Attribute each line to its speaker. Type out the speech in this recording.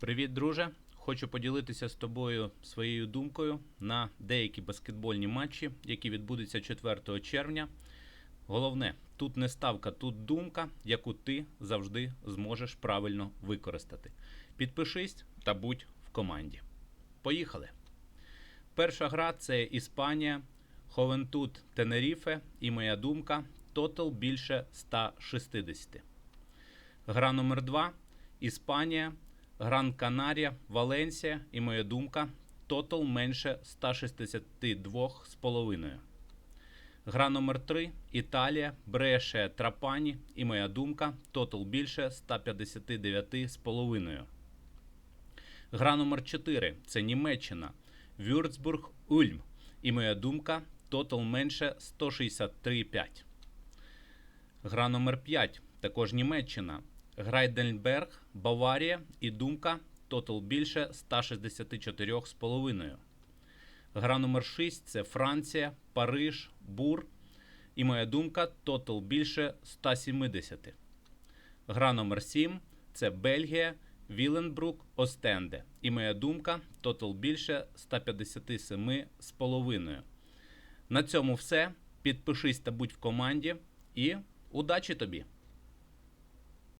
Speaker 1: Привіт, друже! Хочу поділитися з тобою своєю думкою на деякі баскетбольні матчі, які відбудуться 4 червня. Головне, тут не ставка, тут думка, яку ти завжди зможеш правильно використати. Підпишись та будь в команді. Поїхали! Перша гра це Іспанія, Ховентуд Тенеріфе і моя думка. Тотал більше 160. Гра номер 2 Іспанія, Гран Канарія, Валенсія і моя думка. Тотал менше 162,5. Гра номер 3 Італія, Бреше Трапані і моя думка. Тотал більше 159,5. Гра номер 4 це Німеччина, Вюрцбург, Ульм. І моя думка. Тотал менше 163,5. Гра номер 5 також Німеччина. Грайдельберг, Баварія і думка. Тотал більше 164,5. Гра номер 6 це Франція, Париж, Бур. І моя думка. Тотал більше 170. Гра номер 7 це Бельгія, Віленбрук, Остенде. І моя думка. Тотал більше 157,5. На цьому все. Підпишись та будь в команді. І удачі тобі!